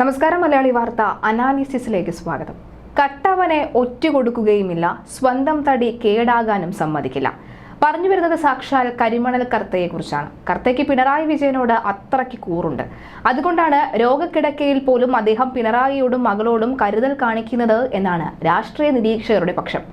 നമസ്കാരം മലയാളി വാർത്ത അനാലിസിസിലേക്ക് സ്വാഗതം. കട്ടവനെ ഒറ്റുകൊടുക്കുകയുമില്ല സ്വന്തം തടി കേടാകാനും സമ്മതിക്കില്ല. പറഞ്ഞു വരുന്നത് സാക്ഷാൽ കരിമണൽ കർത്തയെക്കുറിച്ചാണ് കർത്തയ്ക്ക് പിണറായി വിജയനോട് അത്രയ്ക്ക് കൂറുണ്ട്. അതുകൊണ്ടാണ് രോഗക്കിടക്കയിൽ പോലും അദ്ദേഹം പിണറായിയോടും മകളോടും കരുതൽ കാണിക്കുന്നത് എന്നാണ് രാഷ്ട്രീയ നിരീക്ഷകരുടെ പക്ഷം.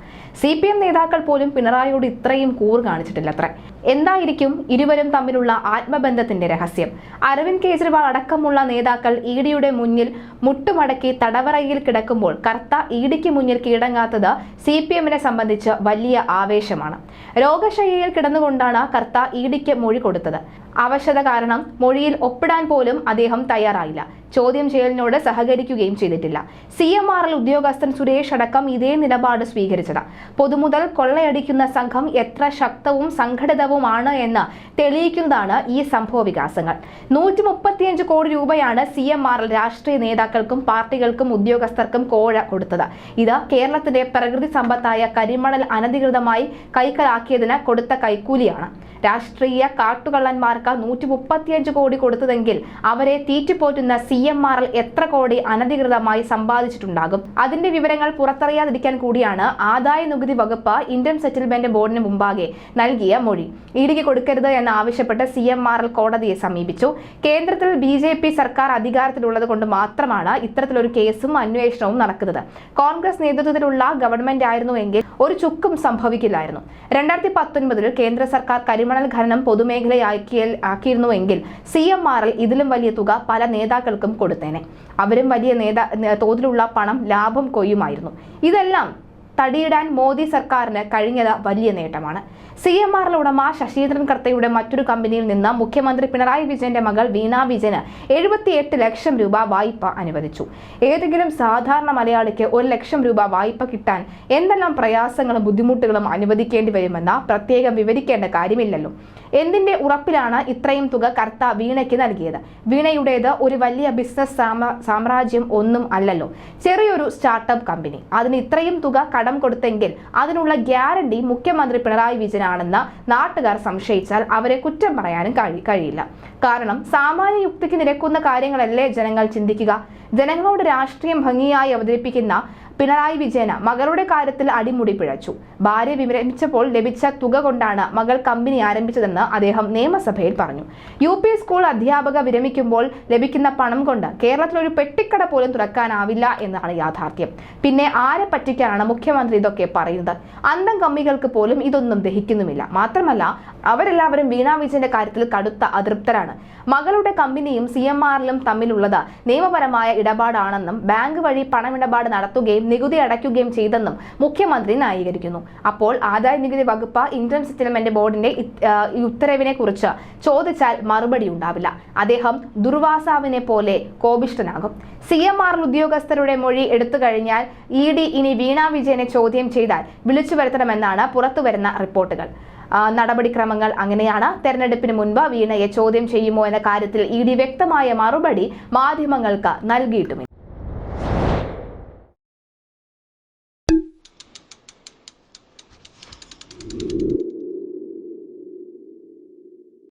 സി പി എം നേതാക്കൾ പോലും പിണറായിയോട് ഇത്രയും കൂറ് കാണിച്ചിട്ടില്ല അത്ര എന്തായിരിക്കും ഇരുവരും തമ്മിലുള്ള ആത്മബന്ധത്തിന്റെ രഹസ്യം? അരവിന്ദ് കെജ്രിവാൾ അടക്കമുള്ള നേതാക്കൾ ഇ ഡിയുടെ മുന്നിൽ മുട്ടുമടക്കി തടവറയിൽ കിടക്കുമ്പോൾ കർത്ത ഇ ഡിക്ക് മുന്നിൽ കീഴടങ്ങാത്തത് സി പി എമ്മിനെ സംബന്ധിച്ച് വലിയ ആവേശമാണ്. രോഗശയ്യയിൽ കിടന്നുകൊണ്ടാണ് കർത്ത ഇ ഡിക്ക് മൊഴി കൊടുത്തത്. അവശത കാരണം മൊഴിയിൽ ഒപ്പിടാൻ പോലും അദ്ദേഹം തയ്യാറായില്ല. ചോദ്യം ചെയ്യലിനോട് സഹകരിക്കുകയും ചെയ്തിട്ടില്ല. സി എം ആർ എൽ ഉദ്യോഗസ്ഥൻ സുരേഷ് അടക്കം ഇതേ നിലപാട് സ്വീകരിച്ചത്. പൊതുമുതൽ കൊള്ളയടിക്കുന്ന സംഘം എത്ര ശക്തവും സംഘടിതവുമാണ് എന്ന് തെളിയിക്കുന്നതാണ് ഈ സംഭവ വികാസങ്ങൾ. നൂറ്റി മുപ്പത്തിയഞ്ച് കോടി രൂപയാണ് സി എം ആർ എൽ രാഷ്ട്രീയ നേതാക്കൾക്കും പാർട്ടികൾക്കും ഉദ്യോഗസ്ഥർക്കും കോഴ കൊടുത്തത്. ഇത് കേരളത്തിന്റെ പ്രകൃതി സമ്പത്തായ കരിമണൽ അനധികൃതമായി കൈക്കലാക്കിയതിന് കൊടുത്ത കൈക്കൂലിയാണ്. രാഷ്ട്രീയ കാട്ടുകള്ളന്മാർക്ക് നൂറ്റി മുപ്പത്തിയഞ്ച് കോടി കൊടുത്തതെങ്കിൽ അവരെ തീറ്റിപ്പോറ്റുന്ന സി എം ആർ എൽ എത്ര കോടി അനധികൃതമായി സമ്പാദിച്ചിട്ടുണ്ടാകും? അതിന്റെ വിവരങ്ങൾ പുറത്തറിയാതിരിക്കാൻ കൂടിയാണ് ആദായ നികുതി വകുപ്പ് ഇന്ത്യൻ സെറ്റിൽമെന്റ് ബോർഡിന് മുമ്പാകെ നൽകിയ മൊഴി. ഇടിക്ക് കൊടുക്കരുത് എന്ന് ആവശ്യപ്പെട്ട് സി എം ആർ എൽ കോടതിയെ സമീപിച്ചു. കേന്ദ്രത്തിൽ ബി ജെ പി സർക്കാർ അധികാരത്തിലുള്ളത് കൊണ്ട് മാത്രമാണ് ഇത്തരത്തിലൊരു കേസും അന്വേഷണവും നടക്കുന്നത്. കോൺഗ്രസ് നേതൃത്വത്തിലുള്ള ഗവൺമെന്റ് ആയിരുന്നുവെങ്കിൽ ഒരു ചുക്കും സംഭവിക്കില്ലായിരുന്നു. രണ്ടായിരത്തി പത്തൊൻപതിൽ കേന്ദ്ര സർക്കാർ കരിമണൽ ഖനനം പൊതുമേഖലയാക്കിയ ആക്കിയിരുന്നുവെങ്കിൽ സി എം ആർ എൽ ഇതിലും വലിയ തുക പല നേതാക്കൾക്കും കൊടുത്തേനെ. അവരും വലിയ നേതാ തോതിലുള്ള പണം ലാഭം കൊയ്യുമായിരുന്നു. ഇതെല്ലാം തടിയിടാൻ മോദി സർക്കാരിന് കഴിഞ്ഞത് വലിയ നേട്ടമാണ്. സി എം ആറിലെ ഉടമ ശശീന്ദ്രൻ കർത്തയുടെ മറ്റൊരു കമ്പനിയിൽ നിന്ന് മുഖ്യമന്ത്രി പിണറായി വിജയന്റെ മകൾ വീണ വിജയന് എഴുപത്തിയെട്ട് ലക്ഷം രൂപ വായ്പ അനുവദിച്ചു. ഏതെങ്കിലും സാധാരണ മലയാളിക്ക് ഒരു ലക്ഷം രൂപ വായ്പ കിട്ടാൻ എന്തെല്ലാം പ്രയാസങ്ങളും ബുദ്ധിമുട്ടുകളും അനുവദിക്കേണ്ടി വരുമെന്ന് പ്രത്യേകം വിവരിക്കേണ്ട കാര്യമില്ലല്ലോ. എന്തിന്റെ ഉറപ്പിലാണ് ഇത്രയും തുക കർത്ത വീണയ്ക്ക് നൽകിയത്? വീണയുടേത് ഒരു വലിയ ബിസിനസ് സാമ്രാജ്യം ഒന്നും അല്ലല്ലോ. ചെറിയൊരു സ്റ്റാർട്ടപ്പ് കമ്പനി. അതിന് ഇത്രയും തുക കടം കൊടുത്തെങ്കിൽ അതിനുള്ള ഗ്യാരണ്ടി മുഖ്യമന്ത്രി പിണറായി വിജയനാണെന്ന് നാട്ടുകാർ സംശയിച്ചാൽ അവരെ കുറ്റം പറയാനും കഴി കഴിയില്ല. കാരണം സാമാന്യ യുക്തിക്ക് നിരക്കുന്ന കാര്യങ്ങളല്ലേ ജനങ്ങൾ ചിന്തിക്കുക. ജനങ്ങളോട് രാഷ്ട്രീയം ഭംഗിയായി അവതരിപ്പിക്കുന്ന പിണറായി വിജയന് മകളുടെ കാര്യത്തിൽ അടിമുടി പിഴച്ചു. ഭാര്യ വിരമിച്ചപ്പോൾ ലഭിച്ച തുക കൊണ്ടാണ് മകൾ കമ്പനി ആരംഭിച്ചതെന്ന് അദ്ദേഹം നിയമസഭയിൽ പറഞ്ഞു. യു പി സ്കൂൾ അധ്യാപക വിരമിക്കുമ്പോൾ ലഭിക്കുന്ന പണം കൊണ്ട് കേരളത്തിൽ ഒരു പെട്ടിക്കട പോലും തുറക്കാനാവില്ല എന്നാണ് യാഥാർത്ഥ്യം. പിന്നെ ആരെ പറ്റിക്കാനാണ് മുഖ്യമന്ത്രി ഇതൊക്കെ പറയുന്നത്? അന്തം കമ്മികൾക്ക് പോലും ഇതൊന്നും ദഹിക്കുന്നുമില്ല. മാത്രമല്ല അവരെല്ലാവരും വീണ വിജയന്റെ കാര്യത്തിൽ കടുത്ത അതൃപ്തരാണ്. മകളുടെ കമ്പനിയും സി എം ആറിലും തമ്മിലുള്ളത് നിയമപരമായ ഇടപാടാണെന്നും ബാങ്ക് വഴി പണമിടപാട് നടത്തുകയും നികുതി അടയ്ക്കുകയും ചെയ്തെന്നും മുഖ്യമന്ത്രി ന്യായീകരിക്കുന്നു. അപ്പോൾ ആദായ നികുതി വകുപ്പ് ഇൻകം സെറ്റിൽമെന്റ് ബോർഡിന്റെ ഉത്തരവിനെ കുറിച്ച് ചോദിച്ചാൽ മറുപടി ഉണ്ടാവില്ല. അദ്ദേഹം ദുർവാസാവിനെ പോലെ കോപിഷ്ടനാകും സി എം ആർ ഉദ്യോഗസ്ഥരുടെ മൊഴി എടുത്തു കഴിഞ്ഞാൽ ഇ ഡി ഇനി വീണ വിജയനെ ചോദ്യം ചെയ്താൽ വിളിച്ചു വരുത്തണമെന്നാണ് പുറത്തുവരുന്ന റിപ്പോർട്ടുകൾ. നടപടിക്രമങ്ങൾ അങ്ങനെയാണ്. തെരഞ്ഞെടുപ്പിന് മുൻപ് വീണയെ ചോദ്യം ചെയ്യുമോ എന്ന കാര്യത്തിൽ ഇ ഡി വ്യക്തമായ മറുപടി മാധ്യമങ്ങൾക്ക് നൽകിയിട്ടുമില്ല.